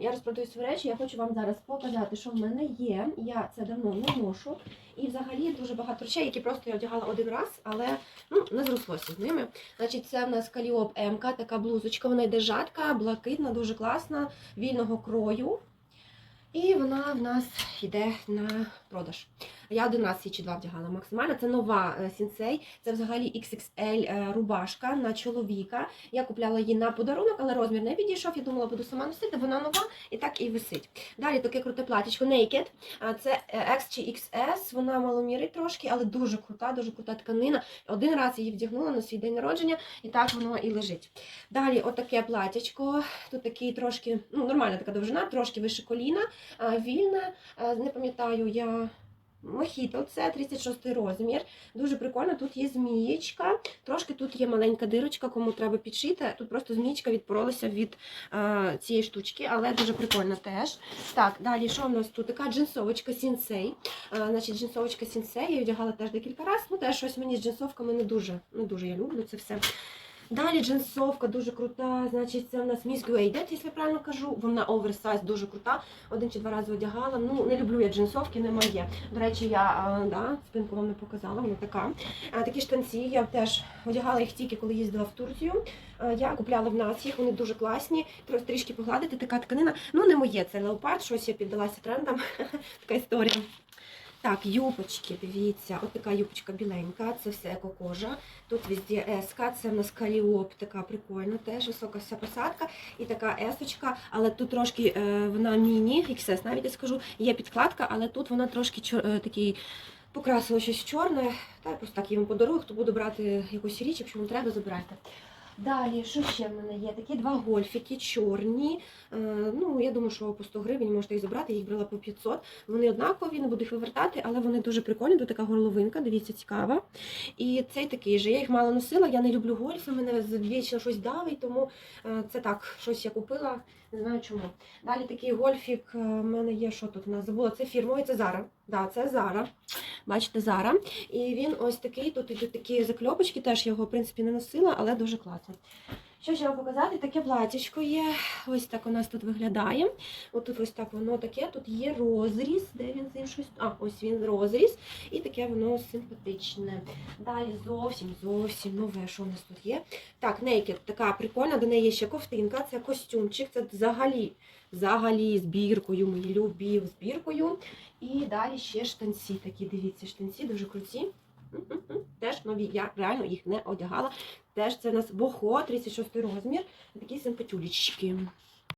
я розпродаю свої речі. Я хочу вам зараз показати, що в мене є. Я це давно не ношу. І взагалі дуже багато речей, які просто я одягала один раз, але ну, не зрослося з ними. Значить, це в нас Каліоп МК, така блузочка, вона йде жатка, блакитна, дуже класна, вільного крою. І вона в нас йде на продаж. Я один раз її чи два вдягала максимально. Це нова е, сінсей. Це взагалі XXL е, рубашка на чоловіка. Я купляла її на подарунок, але розмір не підійшов. Я думала, буду сама носити. Вона нова і так і висить. Далі таке круте платічко Naked. Це е, X чи XS. Вона маломірить трошки, але дуже крута, дуже крута тканина. Один раз її вдягнула на свій день народження, і так воно і лежить. Далі, отаке платячко. Тут такий трошки, ну, нормальна така довжина, трошки вище коліна, а, вільне. А, Не пам'ятаю, я. Мохіто, це 36 розмір. Дуже прикольно. Тут є змієчка. Трошки тут є маленька дирочка, кому треба підшити. Тут просто змієчка відпоролася від е, цієї штучки, але дуже прикольно теж. Так, далі, що в нас тут? Така джинсовочка Сінсей. Е, значить, джинсовочка Сінсей. Я одягала теж декілька разів. Ну, теж щось мені з джинсовками не дуже. Не дуже я люблю це все. Далі джинсовка дуже крута. Значить, це у нас Miss Guadet, якщо я правильно кажу. Вона оверсайз дуже крута. Один чи два рази одягала. Ну, не люблю я джинсовки, не моє. До речі, я да, спинку вам не показала, вона така. Такі штанці я теж одягала їх тільки коли їздила в Турцію. Я купляла в нас їх, вони дуже класні. Трішки погладити, така тканина. Ну, не моє, це леопард, щось я піддалася трендам. така історія. Так, юбочки, дивіться, от така юбочка біленька, це все екокожа. Тут везде еска, це в нас каліоп, така прикольна, теж висока вся посадка. І така есочка, але тут трошки е, вона міні, XS навіть я скажу, є підкладка, але тут вона трошки чор, е, такий покрасила щось чорне. Та я просто так їм подарую, хто буде брати якусь річ, якщо вам треба, забирайте. Далі, що ще в мене є? Такі два гольфіки чорні. Е, ну, я думаю, що по 100 гривень можете їх забрати, я їх брала по 500. Вони однакові, не буду їх вивертати, але вони дуже прикольні. Тут така горловинка, дивіться, цікава. І цей такий же. Я їх мало носила, я не люблю гольфи, мене вічно щось давить, тому е, це так, щось я купила, не знаю чому. Далі такий гольфік, е, в мене є, що тут у нас забула, це фірмовий, це Зара. Да, це Зара. Бачите, Зара. І він ось такий, тут ідуть такі закльопочки, теж його, в принципі, не носила, але дуже класно. Що ще вам показати? Таке платічко є. Ось так у нас тут виглядає. Отут ось так воно таке. Тут є розріз. Де він з іншої А, ось він розріз. І таке воно симпатичне. Далі зовсім, зовсім нове, що у нас тут є. Так, Naked, така прикольна, до неї є ще ковтинка, це костюмчик, це взагалі, взагалі збіркою, мої любі збіркою. І далі ще штанці такі, дивіться, штанці дуже круті. Теж нові, я реально їх не одягала. Теж це у нас бохо, 36 розмір, такі симпатюлічки.